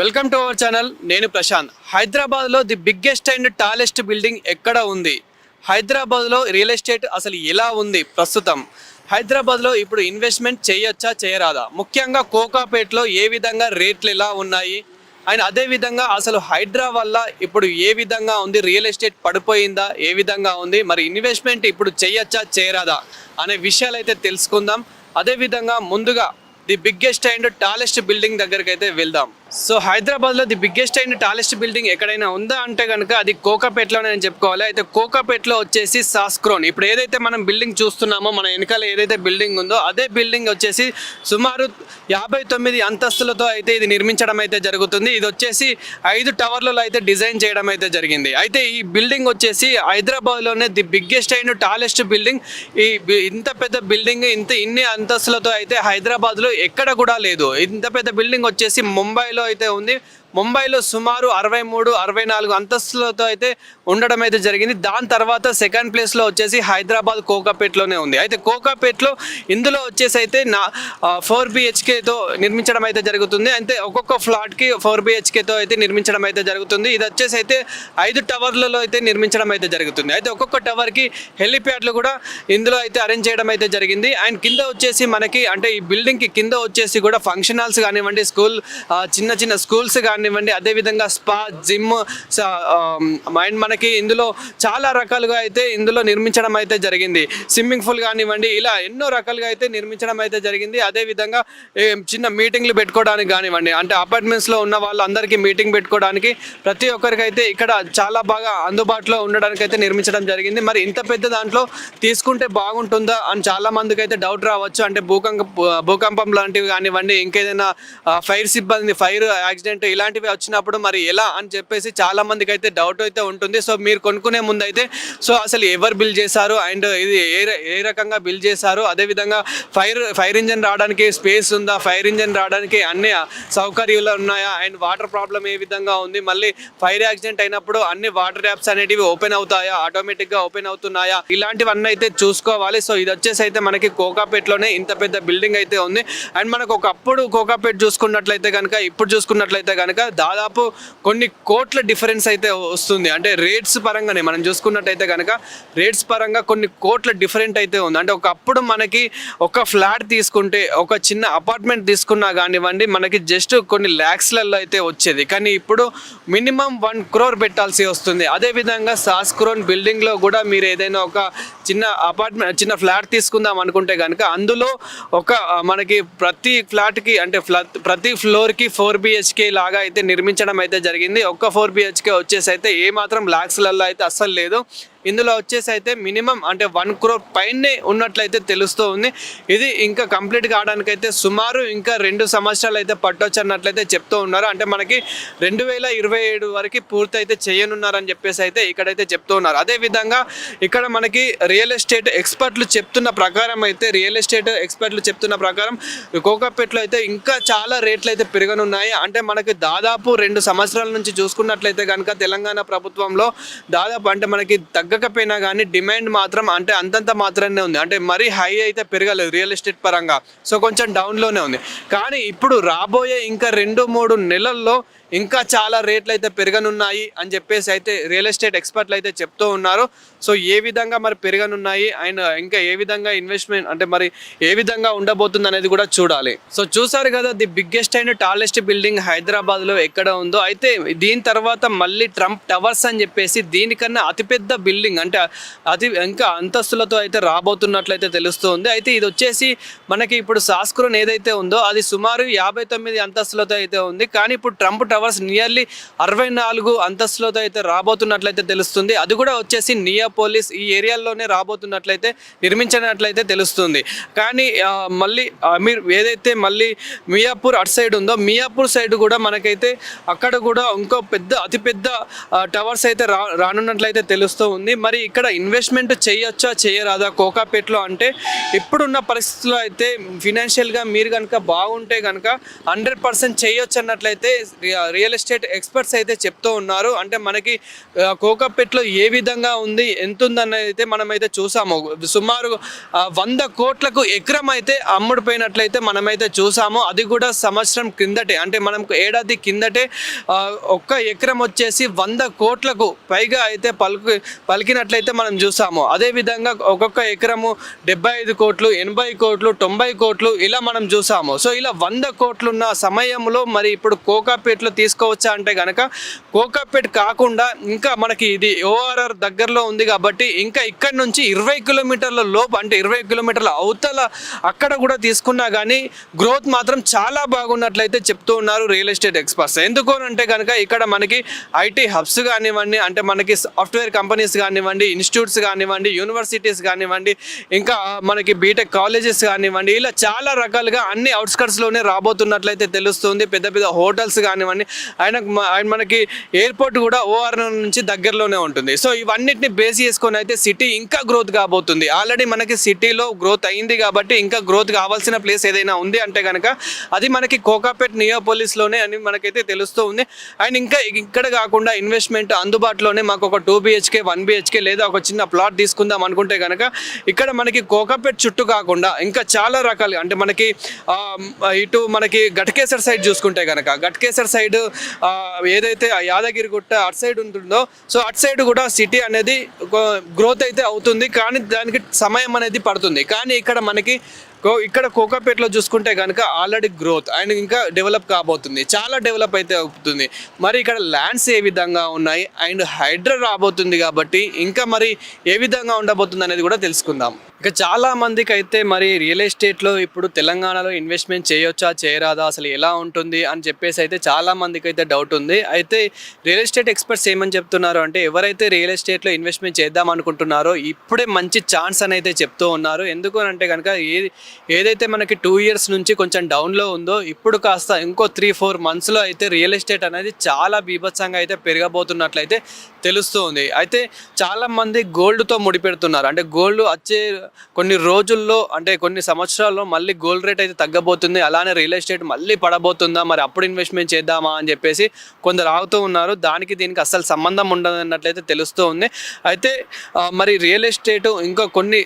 Welcome to our channel నేను ప్రశాంత్. హైదరాబాద్లో the biggest and tallest building ఎక్కడ ఉంది? హైదరాబాద్లో రియల్ ఎస్టేట్ అసలు ఎలా ఉంది ప్రస్తుతం? హైదరాబాద్లో ఇప్పుడు ఇన్వెస్ట్మెంట్ చేయొచ్చా చేయరాదా? ముఖ్యంగా కోకాపేట్లో ఏ విధంగా రేట్లు ఎలా ఉన్నాయి? అండ్ అదేవిధంగా అసలు హైదరాబాద్లో ఇప్పుడు ఏ విధంగా ఉంది? Real estate పడిపోయిందా? ఏ విధంగా ఉంది? మరి ఇన్వెస్ట్మెంట్ ఇప్పుడు చేయొచ్చా చేయరాదా? అనే విషయాలు అయితే తెలుసుకుందాం అదేవిధంగా ముందుగా the biggest and tallest building దగ్గరికి అయితే వెళ్దాం. సో హైదరాబాద్లో the biggest and tallest building ఎక్కడైనా ఉందా అంటే కనుక అది కోకాపేటలోనే అని చెప్పుకోవాలి. అయితే కోకాపేటలో వచ్చేసి సాస్క్రోన్. ఇప్పుడు ఏదైతే మనం బిల్డింగ్ చూస్తున్నామో మన వెనకాల ఏదైతే బిల్డింగ్ ఉందో అదే బిల్డింగ్ వచ్చేసి సుమారు యాభై తొమ్మిది అంతస్తులతో అయితే ఇది నిర్మించడం అయితే జరుగుతుంది. ఇది వచ్చేసి ఐదు టవర్లలో అయితే డిజైన్ చేయడం అయితే జరిగింది. అయితే ఈ బిల్డింగ్ వచ్చేసి హైదరాబాద్లోనే ది బిగ్గెస్ట్ అయిన టాలెస్ట్ బిల్డింగ్. ఈ ఇంత పెద్ద బిల్డింగ్ ఇంత ఇన్ని అంతస్తులతో అయితే హైదరాబాద్లో ఎక్కడ కూడా లేదు. ఇంత పెద్ద బిల్డింగ్ వచ్చేసి ముంబైలో అయితే ఉంది. ముంబైలో సుమారు అరవై మూడు అరవై నాలుగు అంతస్తులతో అయితే ఉండడం అయితే జరిగింది. దాని తర్వాత సెకండ్ ప్లేస్లో వచ్చేసి హైదరాబాద్ కోకాపేట్లోనే ఉంది. అయితే కోకాపేట్లో ఇందులో వచ్చేసి అయితే నా ఫోర్ బిహెచ్కేతో నిర్మించడం అయితే జరుగుతుంది. అయితే ఒక్కొక్క ఫ్లాట్కి ఫోర్ బిహెచ్కేతో అయితే నిర్మించడం అయితే జరుగుతుంది. ఇది వచ్చేసి అయితే ఐదు టవర్లలో అయితే నిర్మించడం అయితే జరుగుతుంది. అయితే ఒక్కొక్క టవర్కి హెలిప్యాడ్లు కూడా ఇందులో అయితే అరేంజ్ చేయడం అయితే జరిగింది. అండ్ కింద వచ్చేసి మనకి అంటే ఈ బిల్డింగ్కి కింద వచ్చేసి కూడా ఫంక్షన్ హాల్స్ కానివ్వండి స్కూల్ చిన్న చిన్న స్కూల్స్ కానీ కానివ్వండి అదేవిధంగా స్పా జిమ్ అండ్ మనకి ఇందులో చాలా రకాలుగా అయితే ఇందులో నిర్మించడం అయితే జరిగింది. స్విమ్మింగ్ పూల్ కానివ్వండి ఇలా ఎన్నో రకాలుగా అయితే నిర్మించడం అయితే జరిగింది. అదేవిధంగా చిన్న మీటింగ్లు పెట్టుకోవడానికి కానివ్వండి అంటే అపార్ట్మెంట్స్లో ఉన్న వాళ్ళందరికీ మీటింగ్ పెట్టుకోవడానికి ప్రతి ఒక్కరికైతే ఇక్కడ చాలా బాగా అందుబాటులో ఉండడానికి అయితే నిర్మించడం జరిగింది. మరి ఇంత పెద్ద దాంట్లో తీసుకుంటే బాగుంటుందా అని చాలా మందికి అయితే డౌట్ రావచ్చు. అంటే భూకంప భూకంపం లాంటివి కానివ్వండి ఇంకేదైనా ఫైర్ సిబ్బంది ఫైర్ యాక్సిడెంట్ ఇలాంటివి వచ్చినప్పుడు మరి ఎలా అని చెప్పేసి చాలా మందికి అయితే డౌట్ అయితే ఉంటుంది. సో మీరు కొనుక్కునే ముందు అయితే సో అసలు ఎవరు బిల్ చేశారు? అండ్ ఇది ఏ ఏ రకంగా బిల్ చేశారు? అదేవిధంగా ఫైర్ ఫైర్ ఇంజన్ రావడానికి స్పేస్ ఉందా? ఫైర్ ఇంజన్ రావడానికి అన్ని సౌకర్యాలు ఉన్నాయా? అండ్ వాటర్ ప్రాబ్లం ఏ విధంగా ఉంది? మళ్ళీ ఫైర్ యాక్సిడెంట్ అయినప్పుడు అన్ని వాటర్ యాప్స్ అనేటివి ఓపెన్ అవుతాయా? ఆటోమేటిక్గా ఓపెన్ అవుతున్నాయా? ఇలాంటివన్నీ అయితే చూసుకోవాలి. సో ఇది వచ్చేసి అయితే మనకి కోకాపేటలోనే ఇంత పెద్ద బిల్డింగ్ అయితే ఉంది. అండ్ మనకు ఒకప్పుడు కోకాపేట చూసుకున్నట్లయితే కనుక ఇప్పుడు చూసుకున్నట్లయితే కనుక దాదాపు కొన్ని కోట్ల డిఫరెన్స్ అయితే వస్తుంది. అంటే రేట్స్ పరంగానే మనం చూసుకున్నట్టయితే కనుక రేట్స్ పరంగా కొన్ని కోట్ల డిఫరెంట్ అయితే ఉంది. అంటే ఒకప్పుడు మనకి ఒక ఫ్లాట్ తీసుకుంటే ఒక చిన్న అపార్ట్మెంట్ తీసుకున్నా కానివ్వండి మనకి జస్ట్ కొన్ని ల్యాక్స్లలో అయితే వచ్చేది. కానీ ఇప్పుడు మినిమం వన్ క్రోర్ పెట్టాల్సి వస్తుంది. అదేవిధంగా సాస్ క్రోన్ బిల్డింగ్లో కూడా మీరు ఏదైనా ఒక చిన్న అపార్ట్మెంట్ చిన్న ఫ్లాట్ తీసుకుందాం అనుకుంటే కనుక అందులో ఒక మనకి ప్రతి ఫ్లాట్కి అంటే ప్రతి ఫ్లోర్కి ఫోర్ బిహెచ్కే లాగా అయితే నిర్మించడం అయితే జరిగింది. ఒక్క ఫోర్ బిహెచ్కే వచ్చేసి అయితే ఏ మాత్రం ల్యాక్స్లలో అయితే అస్సలు లేదు. ఇందులో వచ్చేసి అయితే మినిమం అంటే వన్ క్రోర్ పైనే ఉన్నట్లయితే తెలుస్తూ ఉంది. ఇది ఇంకా కంప్లీట్ కావడానికైతే సుమారు ఇంకా రెండు సంవత్సరాలు అయితే పట్టొచ్చు అన్నట్లయితే చెప్తూ ఉన్నారు. అంటే మనకి రెండు వేల ఇరవై ఏడు వరకు పూర్తి అయితే చేయనున్నారని చెప్పేసి అయితే ఇక్కడైతే చెప్తూ ఉన్నారు. అదేవిధంగా ఇక్కడ మనకి రియల్ ఎస్టేట్ ఎక్స్పర్ట్లు చెప్తున్న ప్రకారం అయితే రియల్ ఎస్టేట్ ఎక్స్పర్ట్లు చెప్తున్న ప్రకారం కోకాపేటలో అయితే ఇంకా చాలా రేట్లు అయితే పెరగనున్నాయి. అంటే మనకి దాదాపు రెండు సంవత్సరాల నుంచి చూసుకున్నట్లయితే కనుక తెలంగాణ ప్రభుత్వంలో దాదాపు అంటే మనకి తగ్గకపోయినా కానీ డిమాండ్ మాత్రం అంటే అంతంత మాత్రమే ఉంది. అంటే మరీ హై అయితే పెరగలేదు రియల్ ఎస్టేట్ పరంగా. సో కొంచెం డౌన్లోనే ఉంది. కానీ ఇప్పుడు రాబోయే ఇంకా రెండు మూడు నెలల్లో ఇంకా చాలా రేట్లు అయితే పెరగనున్నాయి అని చెప్పేసి అయితే రియల్ ఎస్టేట్ ఎక్స్పర్ట్లు అయితే చెప్తూ ఉన్నారు. సో ఏ విధంగా మరి పెరగనున్నాయి అండ్ ఇంకా ఏ విధంగా ఇన్వెస్ట్మెంట్ అంటే మరి ఏ విధంగా ఉండబోతుంది అనేది కూడా చూడాలి. సో చూసారు కదా the biggest and tallest building హైదరాబాద్లో ఎక్కడ ఉందో. అయితే దీని తర్వాత మళ్ళీ ట్రంప్ టవర్స్ అని చెప్పేసి దీనికన్నా అతిపెద్ద బిల్డింగ్ అంటే అది ఇంకా అంతస్తులతో అయితే రాబోతున్నట్లయితే తెలుస్తుంది అయితే ఇది వచ్చేసి మనకి ఇప్పుడు సాస్క్రోన్ ఏదైతే ఉందో అది సుమారు యాభై తొమ్మిది అంతస్తులతో అయితే ఉంది. కానీ ఇప్పుడు ట్రంప్ టవర్స్ నియర్లీ అరవై నాలుగు అంతస్తులతో అయితే రాబోతున్నట్లయితే తెలుస్తుంది. అది కూడా వచ్చేసి నియాపోలిస్ ఈ ఏరియాలోనే రాబోతున్నట్లయితే నిర్మించినట్లయితే తెలుస్తుంది. కానీ మళ్ళీ మీరు ఏదైతే మళ్ళీ మియాపూర్ అటు సైడ్ ఉందో మియాపూర్ సైడ్ కూడా మనకైతే అక్కడ కూడా ఇంకో పెద్ద అతిపెద్ద టవర్స్ అయితే రా రానున్నట్లయితే తెలుస్తూ ఉంది. ఉంది. మరి ఇక్కడ ఇన్వెస్ట్మెంట్ చేయొచ్చా చేయరాదా? కోకాపేట్లో అంటే ఇప్పుడున్న పరిస్థితుల్లో అయితే ఫినాన్షియల్గా మీరు కనుక బాగుంటే కనుక హండ్రెడ్ పర్సెంట్ చేయొచ్చు అన్నట్లయితే రియల్ ఎస్టేట్ ఎక్స్పర్ట్స్ అయితే చెప్తూ ఉన్నారు. అంటే మనకి కోకాపేట్లో ఏ విధంగా ఉంది ఎంత ఉందన్నది అయితే మనమైతే చూసాము. సుమారు వంద కోట్లకు ఎకరం అయితే అమ్ముడుపోయినట్లయితే మనమైతే చూసాము. అది కూడా సంవత్సరం కిందటే. అంటే మనం ఏడాది కిందటే ఒక్క ఎకరం వచ్చేసి వంద కోట్లకు పైగా అయితే పలుకు పలికినట్లయితే మనం చూసాము అదేవిధంగా ఒక్కొక్క ఎకరము డెబ్బై ఐదు కోట్లు ఎనభై కోట్లు తొంభై కోట్లు ఇలా మనం చూసాము సో ఇలా వంద కోట్లున్న సమయంలో మరి ఇప్పుడు కోకాపేట్లో తీసుకోవచ్చా అంటే కనుక కోకాపేట్ కాకుండా ఇంకా మనకి ఇది ఓఆర్ఆర్ దగ్గరలో ఉంది కాబట్టి ఇంకా ఇక్కడ నుంచి ఇరవై కిలోమీటర్ల లోపు అంటే ఇరవై కిలోమీటర్ల అవతల అక్కడ కూడా తీసుకున్నా కానీ గ్రోత్ మాత్రం చాలా బాగున్నట్లయితే చెప్తూ ఉన్నారు రియల్ ఎస్టేట్ ఎక్స్పర్ట్స్. ఎందుకు అంటే కనుక ఇక్కడ మనకి ఐటీ హబ్స్ కానివ్వండి అంటే మనకి సాఫ్ట్వేర్ కంపెనీస్ కానీ కానివ్వండి ఇన్స్టిట్యూట్స్ కానివ్వండి యూనివర్సిటీస్ కానివ్వండి ఇంకా మనకి బీటెక్ కాలేజెస్ కానివ్వండి ఇలా చాలా రకాలుగా అన్ని అవుట్స్కట్స్లోనే రాబోతున్నట్లయితే తెలుస్తుంది. పెద్ద పెద్ద హోటల్స్ కానివ్వండి ఆయన ఆయన మనకి ఎయిర్పోర్ట్ కూడా ఓఆర్ నుంచి దగ్గరలోనే ఉంటుంది. సో ఇవన్నిటిని బేస్ చేసుకొని అయితే సిటీ ఇంకా గ్రోత్ కాబోతుంది. ఆల్రెడీ మనకి సిటీలో గ్రోత్ అయింది కాబట్టి ఇంకా గ్రోత్ కావాల్సిన ప్లేస్ ఏదైనా ఉంది అంటే కనుక అది మనకి కోకాపేట్ నియోపోలిస్లోనే అని మనకైతే తెలుస్తూ ఉంది. అండ్ ఇంకా ఇక్కడ కాకుండా ఇన్వెస్ట్మెంట్ అందుబాటులోనే మాకు ఒక two BHK one BH BHK లేదా ఒక చిన్న ప్లాట్ తీసుకుందాం అనుకుంటే కనుక ఇక్కడ మనకి కోకాపేట్ చుట్టూ కాకుండా ఇంకా చాలా రకాలు అంటే మనకి ఇటు మనకి ఘటకేసర్ సైడ్ చూసుకుంటే కనుక ఘటకేసర్ సైడ్ ఏదైతే ఆ యాదగిరి గుట్ట అటు సైడ్ ఉంటుందో సో అటు సైడ్ కూడా సిటీ అనేది గ్రోత్ అయితే అవుతుంది కానీ దానికి సమయం అనేది పడుతుంది. కానీ ఇక్కడ మనకి ఇక్కడ కోకాపేటలో చూసుకుంటే కనుక ఆల్రెడీ గ్రోత్ అండ్ ఇంకా డెవలప్ కాబోతుంది. చాలా డెవలప్ అయితే అవుతుంది. మరి ఇక్కడ ల్యాండ్స్ ఏ విధంగా ఉన్నాయి? అండ్ హైడ్రా రాబోతుంది కాబట్టి ఇంకా మరి ఏ విధంగా ఉండబోతుంది అనేది కూడా తెలుసుకుందాం. ఇక చాలా మందికి అయితే మరి రియల్ ఎస్టేట్లో ఇప్పుడు తెలంగాణలో ఇన్వెస్ట్మెంట్ చేయొచ్చా చేయరాదా అసలు ఎలా ఉంటుంది అని చెప్పేసి అయితే చాలా మందికి అయితే డౌట్ ఉంది. అయితే రియల్ ఎస్టేట్ ఎక్స్పర్ట్స్ ఏమని చెప్తున్నారు అంటే ఎవరైతే రియల్ ఎస్టేట్లో ఇన్వెస్ట్మెంట్ చేద్దాం అనుకుంటున్నారో ఇప్పుడే మంచి ఛాన్స్ అని అయితే చెప్తూ ఉన్నారు. ఎందుకు అంటే కనుక ఏది ఏదైతే మనకి టూ ఇయర్స్ నుంచి కొంచెం డౌన్లో ఉందో ఇప్పుడు కాస్త ఇంకో త్రీ ఫోర్ మంత్స్లో అయితే రియల్ ఎస్టేట్ అనేది చాలా బీభత్సంగా అయితే పెరగబోతున్నట్లయితే తెలుస్తుంది అయితే చాలామంది గోల్డ్తో ముడిపెడుతున్నారు. అంటే గోల్డ్ వచ్చే కొన్ని రోజుల్లో అంటే కొన్ని సంవత్సరాల్లో మళ్ళీ గోల్డ్ రేట్ అయితే తగ్గబోతుంది. అలానే రియల్ ఎస్టేట్ మళ్ళీ పడబోతుందా? మరి అప్పుడు ఇన్వెస్ట్మెంట్ చేద్దామా అని చెప్పేసి కొందరు ఆగుతూ ఉన్నారు. దానికి దీనికి అసలు సంబంధం ఉండదన్నట్లయితే తెలుస్తూ ఉంది. అయితే మరి రియల్ ఎస్టేట్ ఇంకా కొన్ని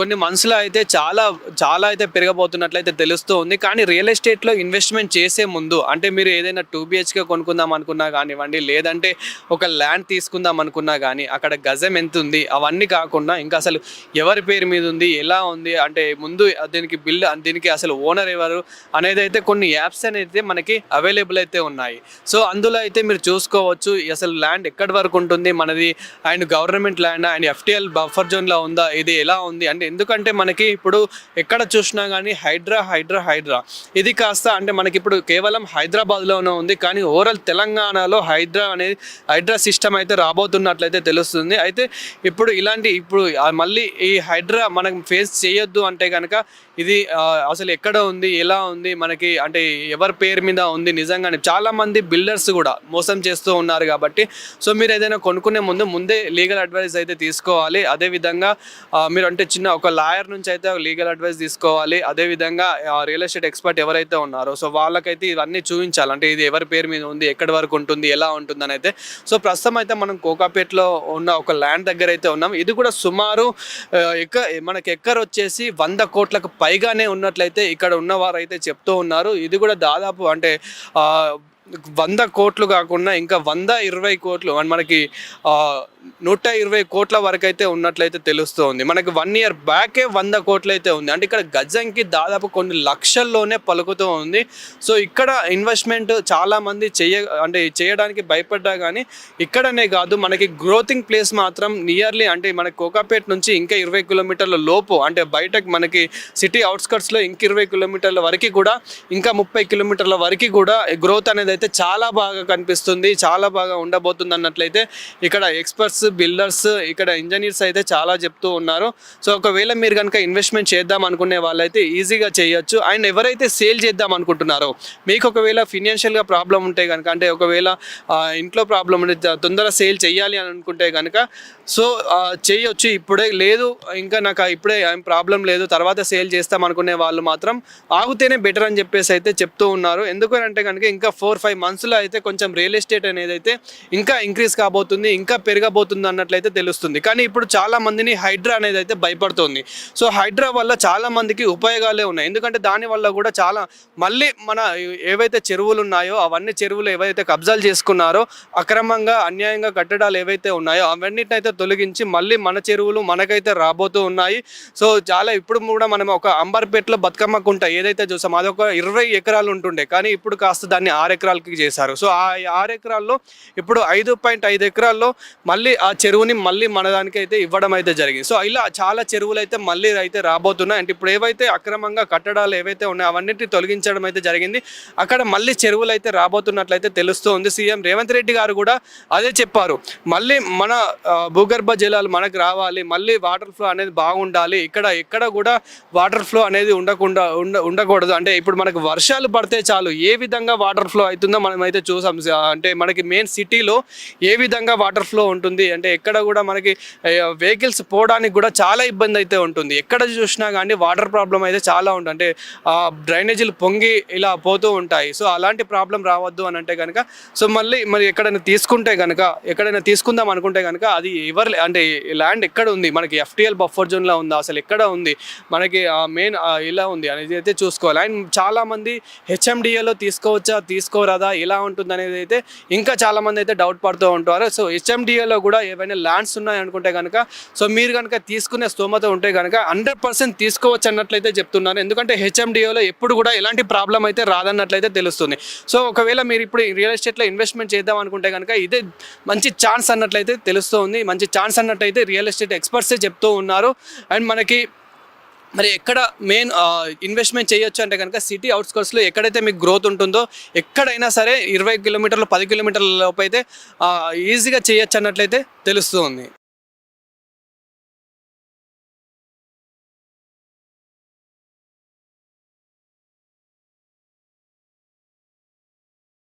కొన్ని మంత్స్లో అయితే చాలా చాలా అయితే పెరగబోతున్నట్లయితే తెలుస్తూ ఉంది. కానీ రియల్ ఎస్టేట్లో ఇన్వెస్ట్మెంట్ చేసే ముందు అంటే మీరు ఏదైనా టూ బిహెచ్కే కొనుక్కుందాం అనుకున్నా కానివ్వండి లేదంటే ఒక ల్యాండ్ తీసుకుందాం అనుకున్నా కానీ అక్కడ గజం ఎంత ఉంది అవన్నీ కాకుండా ఇంకా అసలు ఎవరు ఎవరి పేరు మీద ఉంది ఎలా ఉంది అంటే ముందు దీనికి బిల్ దీనికి అసలు ఓనర్ ఎవరు అనేది అయితే కొన్ని యాప్స్ అనేది మనకి అవైలబుల్ అయితే ఉన్నాయి. సో అందులో అయితే మీరు చూసుకోవచ్చు అసలు ల్యాండ్ ఎక్కడి వరకు ఉంటుంది మనది and government land and FTL buffer జోన్లో ఉందా ఇది ఎలా ఉంది అంటే ఎందుకంటే మనకి ఇప్పుడు ఎక్కడ చూసినా కానీ హైడ్రా హైడ్రా హైడ్రా. ఇది కాస్త అంటే మనకి ఇప్పుడు కేవలం హైదరాబాద్లోనే ఉంది కానీ ఓవరాల్ తెలంగాణలో హైడ్రా అనేది హైడ్రా సిస్టమ్ అయితే రాబోతున్నట్లయితే తెలుస్తుంది. అయితే ఇప్పుడు ఇలాంటి ఇప్పుడు మళ్ళీ ఈ హైడ్రా మనం ఫేస్ చేయొద్దు అంటే కనుక ఇది అసలు ఎక్కడ ఉంది ఎలా ఉంది మనకి అంటే ఎవరి పేరు మీద ఉంది నిజంగానే. చాలా మంది బిల్డర్స్ కూడా మోసం చేస్తూ ఉన్నారు కాబట్టి సో మీరు ఏదైనా కొనుక్కునే ముందు ముందే లీగల్ అడ్వైస్ అయితే తీసుకోవాలి. అదేవిధంగా మీరు అంటే చిన్న ఒక లాయర్ నుంచి అయితే లీగల్ అడ్వైస్ తీసుకోవాలి. అదేవిధంగా రియల్ ఎస్టేట్ ఎక్స్పర్ట్ ఎవరైతే ఉన్నారో సో వాళ్ళకైతే ఇవన్నీ చూపించాలి. అంటే ఇది ఎవరి పేరు మీద ఉంది ఎక్కడి వరకు ఉంటుంది ఎలా ఉంటుంది అని అయితే. సో ప్రస్తుతం అయితే మనం కోకాపేట్లో ఉన్న ఒక ల్యాండ్ దగ్గర అయితే ఉన్నాం. ఇది కూడా సుమారు ఎక్క మనకి ఎక్కర్ వచ్చేసి వంద కోట్లకు పైగానే ఉన్నట్లయితే ఇక్కడ ఉన్నవారైతే చెప్తూ ఉన్నారు. ఇది కూడా దాదాపు అంటే వంద కోట్లు కాకుండా ఇంకా వంద ఇరవై కోట్లు అండ్ మనకి నూట ఇరవై కోట్ల వరకు అయితే ఉన్నట్లయితే తెలుస్తుంది. మనకి వన్ ఇయర్ బ్యాకే వంద కోట్లు అయితే ఉంది. అంటే ఇక్కడ గజంకి దాదాపు కొన్ని లక్షల్లోనే పలుకుతూ ఉంది. సో ఇక్కడ ఇన్వెస్ట్మెంట్ చాలామంది చేయ అంటే చేయడానికి భయపడ్డా కానీ ఇక్కడనే కాదు మనకి గ్రోతింగ్ ప్లేస్ మాత్రం నియర్లీ అంటే మనకి కోకాపేట్ నుంచి ఇంకా ఇరవై కిలోమీటర్ల లోపు అంటే బయటకు మనకి సిటీ అవుట్స్కట్స్లో ఇంక ఇరవై కిలోమీటర్ల వరకు కూడా ఇంకా ముప్పై కిలోమీటర్ల వరకు కూడా గ్రోత్ అనేది అయితే చాలా బాగా కనిపిస్తుంది చాలా బాగా ఉండబోతుంది అన్నట్లయితే ఇక్కడ ఎక్స్పర్ట్స్ బిల్డర్స్ ఇక్కడ ఇంజనీర్స్ అయితే చాలా చెప్తూ ఉన్నారు. సో ఒకవేళ మీరు కనుక ఇన్వెస్ట్మెంట్ చేద్దాం అనుకునే వాళ్ళైతే ఈజీగా చేయొచ్చు. అండ్ ఎవరైతే సేల్ చేద్దాం అనుకుంటున్నారో మీకు ఒకవేళ ఫినాన్షియల్గా ప్రాబ్లం ఉంటే కనుక అంటే ఒకవేళ ఇంట్లో ప్రాబ్లం ఉంటే తొందర తొందరగా సేల్ చేయాలి అని అనుకుంటే కనుక సో చేయొచ్చు. ఇప్పుడే లేదు ఇంకా నాకు ఇప్పుడే ఏం ప్రాబ్లం లేదు తర్వాత సేల్ చేస్తాం అనుకునే వాళ్ళు మాత్రం ఆగితేనే బెటర్ అని చెప్పేసి అయితే చెప్తూ ఉన్నారు. ఎందుకంటే కనుక ఇంకా ఫోర్ ఫైవ్ మంత్స్లో అయితే కొంచెం రియల్ ఎస్టేట్ అనేది అయితే ఇంకా ఇంక్రీజ్ కాబోతుంది ఇంకా పెరగబోతుంది అన్నట్లయితే తెలుస్తుంది. కానీ ఇప్పుడు చాలా మందిని హైడ్రా అనేది అయితే భయపడుతుంది. సో హైడ్రా వల్ల చాలా మందికి ఉపయోగాలే ఉన్నాయి. ఎందుకంటే దాని వల్ల కూడా చాలా మళ్ళీ మన ఏవైతే చెరువులు ఉన్నాయో అవన్నీ చెరువులు ఏవైతే కబ్జాలు చేసుకున్నారో అక్రమంగా అన్యాయంగా కట్టడాలు ఏవైతే ఉన్నాయో అవన్నిటిని అయితే తొలగించి మళ్ళీ మన చెరువులు మనకైతే రాబోతూ ఉన్నాయి. సో చాలా ఇప్పుడు కూడా మనం ఒక అంబర్పేటలో బతుకమ్మ కుంట ఏదైతే చూసామో అది ఒక ఇరవై ఎకరాలు ఉంటుండే. కానీ ఇప్పుడు కాస్త దాన్ని ఆరు ఎకరాలకి చేశారు. సో ఆ ఆరు ఎకరాల్లో ఇప్పుడు ఐదు పాయింట్ ఐదు ఎకరాల్లో మళ్ళీ ఆ చెరువుని మళ్ళీ మన దానికి అయితే ఇవ్వడం అయితే జరిగింది. సో ఇలా చాలా చెరువులు అయితే మళ్ళీ అయితే రాబోతున్నాయి. అంటే ఇప్పుడు ఏవైతే అక్రమంగా కట్టడాలు ఏవైతే ఉన్నాయో అవన్నిటిని తొలగించడం అయితే జరిగింది. అక్కడ మళ్ళీ చెరువులు అయితే రాబోతున్నట్లయితే తెలుస్తూ ఉంది సీఎం రేవంత్ రెడ్డి గారు కూడా అదే చెప్పారు. మళ్ళీ మన భూగర్భ జలాలు మనకు రావాలి. మళ్ళీ వాటర్ ఫ్లో అనేది బాగుండాలి. ఇక్కడ ఎక్కడ కూడా వాటర్ ఫ్లో అనేది ఉండకుండా ఉండ ఉండకూడదు. అంటే ఇప్పుడు మనకు వర్షాలు పడితే చాలు. ఏ విధంగా వాటర్ ఫ్లో అయితే అవుతుందో మనం అయితే చూసాం అంటే మనకి మెయిన్ సిటీలో ఏ విధంగా వాటర్ ఫ్లో ఉంటుంది అంటే ఎక్కడ కూడా మనకి వెహికల్స్ పోవడానికి కూడా చాలా ఇబ్బంది అయితే ఉంటుంది. ఎక్కడ చూసినా కానీ వాటర్ ప్రాబ్లం అయితే చాలా ఉంటుంది అంటే ఆ డ్రైనేజీలు పొంగి ఇలా పోతూ ఉంటాయి. సో అలాంటి ప్రాబ్లం రావద్దు అని అంటే కనుక సో మళ్ళీ మరి ఎక్కడైనా తీసుకుంటే కనుక ఎక్కడైనా తీసుకుందాం అనుకుంటే కనుక అది ఎవరు అంటే ల్యాండ్ ఎక్కడ ఉంది? మనకి ఎఫ్టీఎల్ బఫర్ జోన్లో ఉందా? అసలు ఎక్కడ ఉంది? మనకి మెయిన్ ఇలా ఉంది. అనేది అయితే చూసుకోవాలి. అండ్ చాలామంది హెచ్ఎండిఏలో తీసుకోవచ్చా? ఉంటుందా ఎలా ఉంటుంది అనేది అయితే ఇంకా చాలామంది అయితే డౌట్ పడుతూ ఉంటారు. సో హెచ్ఎండిఏలో కూడా ఏవైనా ల్యాండ్స్ ఉన్నాయి అనుకుంటే కనుక సో మీరు కనుక తీసుకునే స్తోమత ఉంటే కనుక హండ్రెడ్ పర్సెంట్ తీసుకోవచ్చు అన్నట్లయితే చెప్తున్నాను. ఎందుకంటే హెచ్ఎండిఏలో ఎప్పుడు కూడా ఎలాంటి ప్రాబ్లం అయితే రాదన్నట్లయితే తెలుస్తుంది. సో ఒకవేళ మీరు ఇప్పుడు రియల్ ఎస్టేట్లో ఇన్వెస్ట్మెంట్ చేద్దాం అనుకుంటే కనుక ఇదే మంచి ఛాన్స్ అన్నట్లయితే తెలుస్తుంది. మంచి ఛాన్స్ అన్నట్లయితే రియల్ ఎస్టేట్ ఎక్స్పర్ట్సే చెప్తూ ఉన్నారు. అండ్ మనకి మరి ఎక్కడ మెయిన్ ఇన్వెస్ట్మెంట్ చేయొచ్చు అంటే కనుక సిటీ అవుట్స్కర్ట్స్లో ఎక్కడైతే మీకు గ్రోత్ ఉంటుందో ఎక్కడైనా సరే ఇరవై కిలోమీటర్లు పది కిలోమీటర్ల లోపు అయితే ఈజీగా చేయొచ్చు అన్నట్లయితే తెలుస్తుంది.